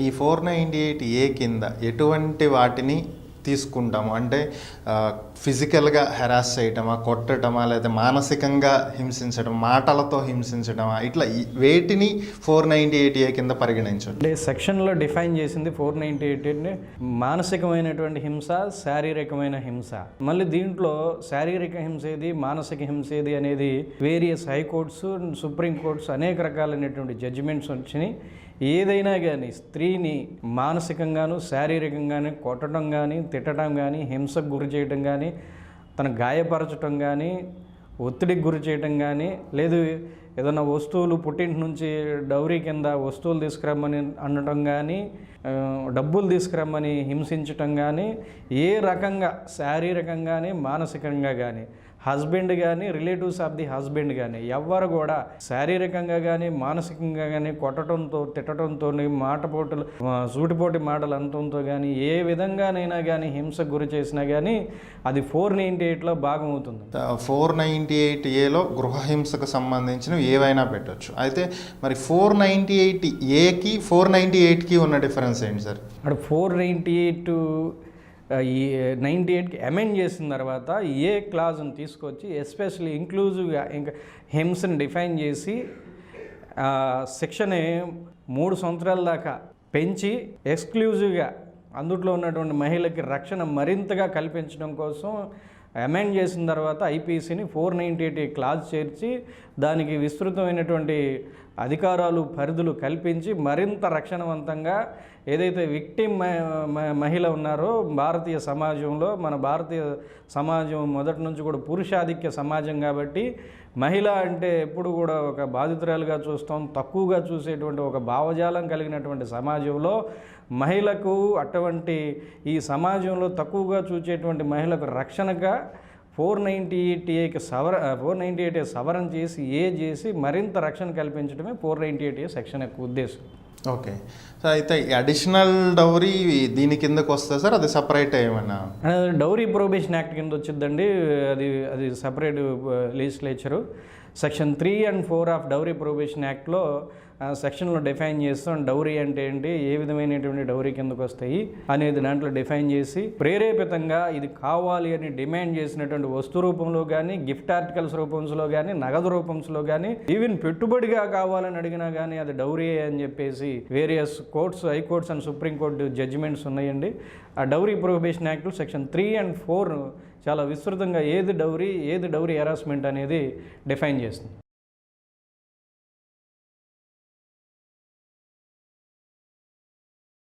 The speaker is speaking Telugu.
ఈ ఫోర్ నైంటీ ఎయిట్ ఏ కింద ఎటువంటి వాటిని తీసుకుంటాము? అంటే ఫిజికల్గా హెరాస్ చేయటమా కొట్టడమా లేదా మానసికంగా హింసించడం మాటలతో హింసించడమా ఇట్లా వేటిని ఫోర్ నైంటీ ఎయిట్ ఏ కింద పరిగణించండి. అంటే సెక్షన్లో డిఫైన్ చేసింది ఫోర్ నైంటీ ఎయిట్ మానసికమైనటువంటి హింస శారీరకమైన హింస. మళ్ళీ దీంట్లో శారీరక హింస ఏది మానసిక హింస ఏది అనేది వేరియస్ హైకోర్ట్స్ సుప్రీం కోర్ట్స్ అనేక రకాలైనటువంటి జడ్జిమెంట్స్ వచ్చినాయి. ఏదైనా కానీ స్త్రీని మానసికంగాను శారీరకంగాను కొట్టడం కానీ తిట్టడం కానీ హింసకు గురి చేయడం కానీ తన గాయపరచడం కానీ ఒత్తిడికి గురి చేయడం కానీ లేదు ఏదైనా వస్తువులు పుట్టింటి నుంచి డౌరీ కింద వస్తువులు తీసుకురమ్మని అనడం కానీ డబ్బులు తీసుకురమ్మని హింసించటం కానీ ఏ రకంగా శారీరకంగానే మానసికంగా కానీ హస్బెండ్ కానీ రిలేటివ్స్ ఆఫ్ ది హస్బెండ్ కానీ ఎవ్వరు కూడా శారీరకంగా కానీ మానసికంగా కానీ కొట్టడంతో తిట్టడంతో మాటపోటులు సూటిపోటి మాటలు అనటంతో కానీ ఏ విధంగానైనా కానీ హింసకు గురి చేసినా కానీ అది ఫోర్ నైంటీ ఎయిట్లో భాగం అవుతుంది ఫోర్ నైంటీ ఎయిట్ ఏలో గృహహింసకు ఏవైనా పెట్టవచ్చు అయితే మరి ఫోర్ నైంటీ ఎయిట్ ఏకి ఫోర్ నైంటీ ఎయిట్కి ఉన్న డిఫరెన్స్ ఏంటి సార్? అక్కడ ఫోర్ నైంటీ ఎయిట్ ఈ నైంటీ ఎయిట్కి అమెండ్ చేసిన తర్వాత ఏ క్లాజ్ని తీసుకొచ్చి ఎస్పెషల్లీ ఇంక్లూజివ్గా ఇంకా హెమ్స్ని డిఫైన్ చేసి సెక్షన్ మూడు సంవత్సరాల దాకా పెంచి ఎక్స్క్లూజివ్గా అందుట్లో ఉన్నటువంటి మహిళకి రక్షణ మరింతగా కల్పించడం కోసం అమెండ్ చేసిన తర్వాత ఐపీసీని ఫోర్ నైంటీ ఎయిట్ క్లాజ్ చేర్చి దానికి విస్తృతమైనటువంటి అధికారాలు పరిధులు కల్పించి మరింత రక్షణవంతంగా ఏదైతే విక్టిమ్ మహిళ ఉన్నారో భారతీయ సమాజంలో మన భారతీయ సమాజం మొదటి నుంచి కూడా పురుషాధిక్య సమాజం కాబట్టి మహిళ అంటే ఎప్పుడు కూడా ఒక బాధితురాలుగా చూస్తాం తక్కువగా చూసేటువంటి ఒక భావజాలం కలిగినటువంటి సమాజంలో మహిళకు అటువంటి ఈ సమాజంలో తక్కువగా చూసేటువంటి మహిళకు రక్షణగా ఫోర్ నైంటీ ఎయిట్ ఏకి సవర ఫోర్ నైంటీ ఎయిట్ ఏ సవరణ చేసి ఏ చేసి మరింత రక్షణ కల్పించడమే four ninety eight A section యొక్క ఉద్దేశం. ఓకే. సో అయితే అడిషనల్ డౌరీ దీని కిందకు వస్తుంది సార్? అది సపరేట్ ఏమైనా డౌరీ ప్రొబేషన్ యాక్ట్ కింద వచ్చిందండి అది అది separate legislature. Section three and four of dowry probation యాక్ట్లో సెక్షన్లో డిఫైన్ చేస్తాం. డౌరీ అంటే ఏంటి? ఏ విధమైనటువంటి డౌరీ కిందకు వస్తాయి అనేది దాంట్లో డిఫైన్ చేసి ప్రేరేపితంగా ఇది కావాలి అని డిమాండ్ చేసినటువంటి వస్తు రూపంలో కానీ గిఫ్ట్ ఆర్టికల్స్ రూపంలో కానీ నగదు రూపంలో కానీ ఈవెన్ పెట్టుబడిగా కావాలని అడిగినా కానీ అది డౌరీ అని చెప్పేసి various courts high courts and supreme court judgements ఉన్నాయండి. ఆ dowry prohibition act section three and four చాలా విస్తృతంగా ఏది డౌరీ ఏది డౌరీ హెరాస్మెంట్ అనేది డిఫైన్ చేస్తుంది.